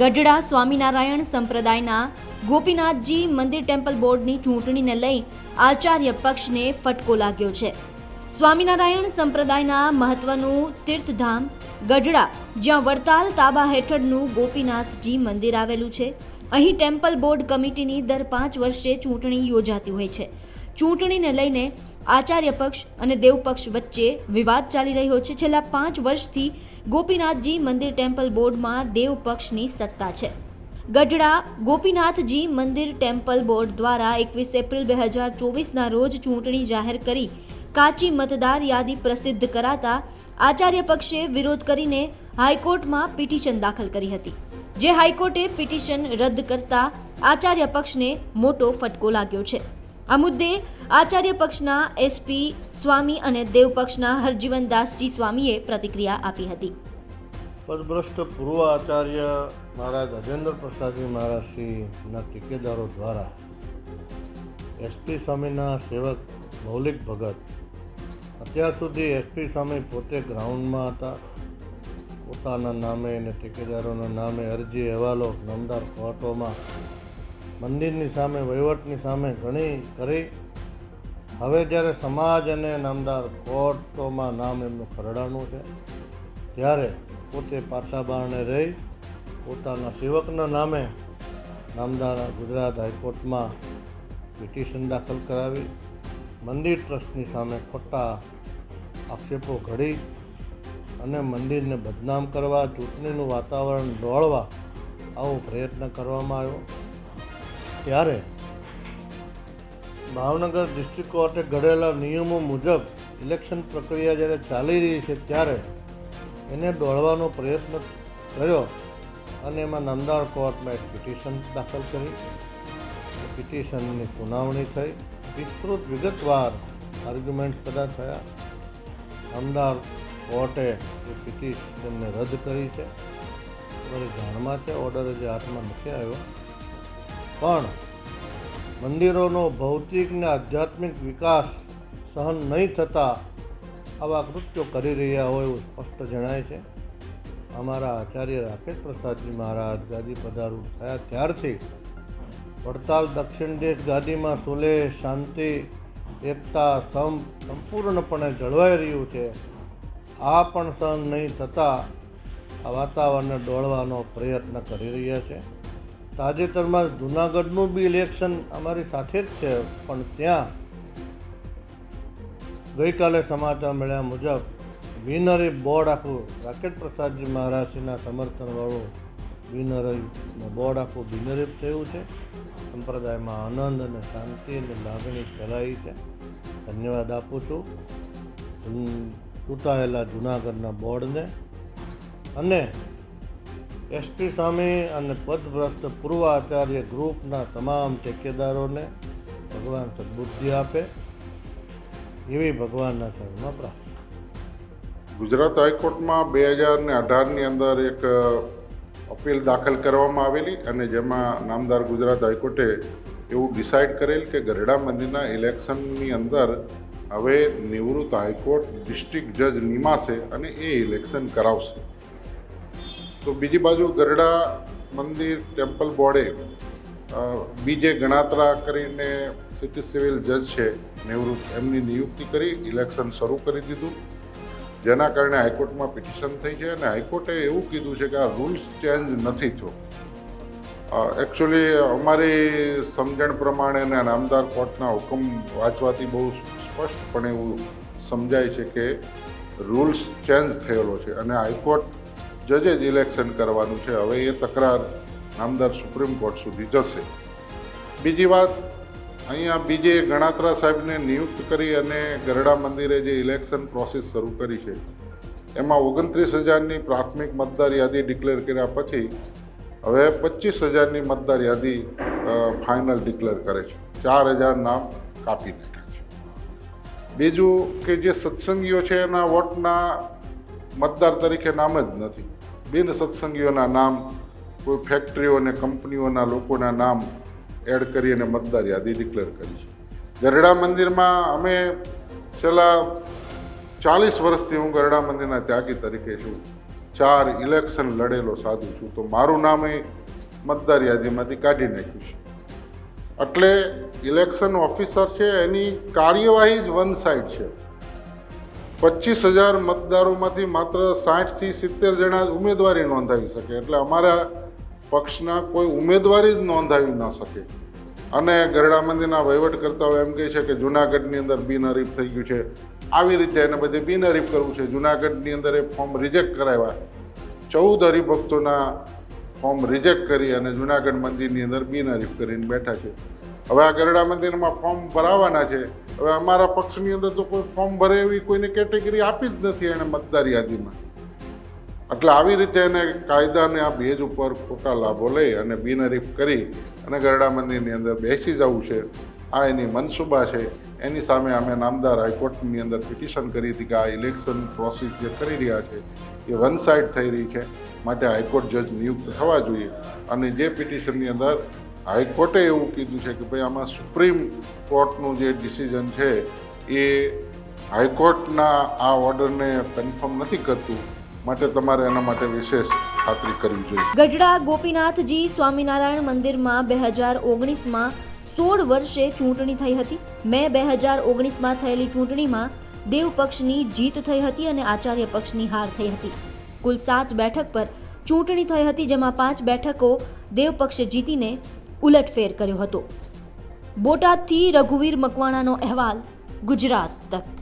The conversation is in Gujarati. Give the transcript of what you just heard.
ગઢડા સ્વામિનારાયણ સંપ્રદાયના ગોપીનાથજી મંદિર ટેમ્પલ બોર્ડની ચૂંટણીને લઈ આચાર્ય પક્ષને ફટકો લાગ્યો છે. સ્વામિનારાયણ સંપ્રદાયના મહત્વનું તીર્થધામ ગઢડા, જ્યાં વડતાલ તાબા હેઠળનું ગોપીનાથજી મંદિર આવેલું છે. અહીં ટેમ્પલ બોર્ડ કમિટીની દર પાંચ વર્ષે ચૂંટણી યોજાતી હોય છે. ચૂંટણીને લઈને આચાર્ય પક્ષ અને દેવ પક્ષ વચ્ચે વિવાદ ચાલી રહ્યો છે. છેલ્લા પાંચ વર્ષથી ગોપીનાથજી મંદિર ટેમ્પલ બોર્ડમાં દેવ પક્ષની સત્તા છે. ગઢડા ગોપીનાથજી મંદિર ટેમ્પલ બોર્ડ દ્વારા એકવીસ એપ્રિલ બે હજાર ચોવીસના રોજ ચૂંટણી જાહેર કરી કાચી મતદાર યાદી પ્રસિદ્ધ કરાતા આચાર્ય પક્ષે વિરોધ કરીને હાઈકોર્ટમાં પિટિશન દાખલ કરી હતી. જે હાઈકોર્ટે પિટિશન રદ કરતા આચાર્ય પક્ષને મોટો ફટકો લાગ્યો છે. આ મુદ્દે આચાર્ય પક્ષના એસપી સ્વામી અને દેવ પક્ષના હરજીવનદાસજી સ્વામીએ પ્રતિક્રિયા આપી હતી. પદભ્રષ્ટ પૂર્વ આચાર્ય મહારાજ અજેન્દ્ર પ્રસાદજી મહારાજશ્રીના ઠેકેદારો દ્વારા એસપી સ્વામીના સેવક મૌલિક ભગત અત્યાર સુધી એસપી સ્વામી પોતે ગ્રાઉન્ડમાં હતા. પોતાના નામે અને ઠેકેદારોના નામે અરજી, અહેવાલો, નામદાર કોર્ટોમાં મંદિરની સામે, વહીવટની સામે ઘણી કરી હવે જ્યારે સમાજ અને નામદાર કોર્ટોમાં નામ એમનું ખરડાનું છે, ત્યારે પોતે પાછા બારણે રહી પોતાના સેવકના નામે નામદાર ગુજરાત હાઈકોર્ટમાં પિટિશન દાખલ કરાવી. મંદિર ટ્રસ્ટની સામે ખોટા આક્ષેપો ઘડી અને મંદિરને બદનામ કરવા, ચૂંટણીનું વાતાવરણ દોડવા આવો પ્રયત્ન કરવામાં આવ્યો. ત્યારે ભાવનગર ડિસ્ટ્રિક્ટ કોર્ટે ઘડેલા નિયમો મુજબ ઇલેક્શન પ્રક્રિયા જ્યારે ચાલી રહી છે ત્યારે એને દોડવાનો પ્રયત્ન કર્યો અને એમાં નામદાર કોર્ટમાં એક પિટિશન દાખલ કરી. પિટિશનની સુનાવણી થઈ. વિસ્તૃત, વિગતવાર આર્ગ્યુમેન્ટ્સ બધા થયા. નામદાર કોર્ટે એ પિટિશનને રદ કરી છે. જાણમાં છે ઓર્ડર જે હાથમાં નથી આવ્યો. પણ મંદિરોનો ભૌતિક ને આધ્યાત્મિક વિકાસ સહન નહીં થતાં આવા કૃત્યો કરી રહ્યા હોય એવું સ્પષ્ટ જણાય છે. અમારા આચાર્ય રાકેશ પ્રસાદજી મહારાજ ગાદી પધારું થયા ત્યારથી વડતાલ દક્ષિણ દેશ ગાદીમાં સુલેહ શાંતિ, એકતા, સમ સંપૂર્ણપણે જળવાઈ રહ્યું છે. આ પણ સહન નહીં થતાં આ વાતાવરણને દોડવાનો પ્રયત્ન કરી રહ્યા છે. તાજેતરમાં જુનાગઢનું બી ઇલેક્શન અમારી સાથે જ છે, પણ ત્યાં ગઈકાલે સમાચાર મળ્યા મુજબ બિનહરી બોર્ડ આખું રાકેશ પ્રસાદજી મહારાજના સમર્થનવાળું બિનહરી બોર્ડ આખું બિનહરીફ થયું છે. સંપ્રદાયમાં આનંદ અને શાંતિ અને લાગણી ફેલાઈ છે. ધન્યવાદ આપું છું. ચૂંટાયેલા જુનાગઢના બોર્ડને. અને એસપી સ્વામી અને પદભ્રષ્ટ પૂર્વ આચાર્ય ગ્રુપના તમામ ઠેકેદારોને ભગવાન સદબુદ્ધિ આપે એવી ભગવાનના ચરણમાં પ્રાર્થના. ગુજરાત હાઈકોર્ટમાં બે હજાર ને અઢારની અંદર એક અપીલ દાખલ કરવામાં આવેલી અને જેમાં નામદાર ગુજરાત હાઈકોર્ટે એવું ડિસાઇડ કરેલ કે ગરડા મંદિરના ઇલેક્શનની અંદર હવે નિવૃત્ત હાઈકોર્ટ ડિસ્ટ્રિક્ટ જજ નિમાશે અને એ ઇલેક્શન કરાવશે. તો બીજી બાજુ ગરડા મંદિર, ટેમ્પલ બોર્ડે બીજે ગણાત્રા કરીને સિટી સિવિલ જજ છે નિવૃત્ત એમની નિયુક્તિ કરી, ઇલેક્શન શરૂ કરી દીધું. જેના કારણે હાઈકોર્ટમાં પિટિશન થઈ છે અને હાઈકોર્ટે એવું કીધું છે કે આ રૂલ્સ ચેન્જ નથી થયો. એકચ્યુઅલી અમારી સમજણ પ્રમાણે અને નામદાર કોર્ટના હુકમ વાંચવાથી બહુ સ્પષ્ટપણે એવું સમજાય છે કે રૂલ્સ ચેન્જ થયેલો છે અને હાઈકોર્ટ જજે જ ઇલેક્શન કરવાનું છે, હવે એ તકરાર નામદાર સુપ્રીમ કોર્ટ સુધી જશે. બીજી વાત, અહીંયા બીજે ગણાત્રા સાહેબને નિયુક્ત કરી અને ગરડા મંદિરે જે ઇલેક્શન પ્રોસેસ શરૂ કરી છે, એમાં ઓગણત્રીસ હજારની પ્રાથમિક મતદાર યાદી ડિક્લેર કર્યા પછી, હવે પચીસ હજારની મતદાર યાદી ફાઇનલ ડિક્લેર કરે છે. ચાર હજાર નામ કાપી નાખ્યા છે. બીજું કે જે સત્સંગીઓ છે, એના વોટના મતદાર તરીકે નામ જ નથી. બિન સત્સંગીઓના નામ, કોઈ ફેક્ટરીઓ અને કંપનીઓના લોકોના નામ એડ કરી અને મતદાર યાદી ડિક્લેર કરી છે. ગરડા મંદિરમાં અમે છેલ્લા ચાલીસ વર્ષથી હું ગરડા મંદિરના ત્યાગી તરીકે છું. ચાર ઇલેક્શન લડેલો સાધુ છું. તો મારું નામ એ મતદાર યાદીમાંથી કાઢી નાખ્યું છે. એટલે ઇલેક્શન ઓફિસર છે, એની કાર્યવાહી જ વન સાઇડ છે. પચીસ હજાર મતદારોમાંથી માત્ર સાઠથી સિત્તેર જણા ઉમેદવારી નોંધાવી શકે. એટલે અમારા પક્ષના કોઈ ઉમેદવારી જ નોંધાવી ન શકે. અને ગરડા મંદિરના વહીવટકર્તાઓ એમ કહે છે કે જુનાગઢની અંદર બિનહરીફ થઈ ગયું છે. આવી રીતે એને બધે બિનહરીફ કરવું છે. જુનાગઢની અંદર એ ફોર્મ રિજેક્ટ કરાવ્યા. ચૌદ હરિભક્તોના ફોર્મ રિજેક્ટ કરી અને જુનાગઢ મંદિરની અંદર બિનહરીફ કરીને બેઠા છે. હવે આ ગરડા મંદિરમાં ફોર્મ ભરાવાના છે. હવે અમારા પક્ષની અંદર તો કોઈ ફોર્મ ભરે એવી કોઈને કેટેગરી આપી જ નથી એને મતદાર યાદીમાં. એટલે આવી રીતે એને કાયદાને આ ભેજ ઉપર ખોટા લાભો લઈ અને બિનહરીફ કરી અને ગરડા મંદિરની અંદર બેસી જવું છે. આ એની મનસુબા છે. એની સામે અમે નામદાર હાઈકોર્ટની અંદર પિટિશન કરી હતી કે આ ઇલેક્શન પ્રોસેસ જે કરી રહ્યા છે એ વન સાઇડ થઈ રહી છે. માટે હાઈકોર્ટ જજ નિયુક્ત થવા જોઈએ અને જે પિટિશનની અંદર હાઈકોર્ટે એવું કીધું છે કે ભાઈ આમાં સુપ્રીમ કોર્ટનું જે ડિસિઝન છે, એ હાઈકોર્ટના આ ઓર્ડરને કન્ફર્મ નથી કરતું, માટે તમારે એના માટે વિશેષ ખાતરી કરવી જોઈએ. ગઢડા ગોપીનાથજી સ્વામિનારાયણ મંદિરમાં બે હજાર ઓગણીસમાં સોળ વર્ષે ચૂંટણી થઈ હતી. મે બે હજાર ઓગણીસમાં થયેલી ચૂંટણીમાં દેવ પક્ષની જીત થઈ હતી અને આચાર્ય પક્ષની હાર થઈ હતી. કુલ સાત બેઠક પર ચૂંટણી થઈ હતી, જેમાં પાંચ બેઠકો દેવ પક્ષે જીતીને ઉલટફેર કર્યો હતો. બોટાદથી રઘુવીર મકવાણાનો અહેવાલ ગુજરાત તક.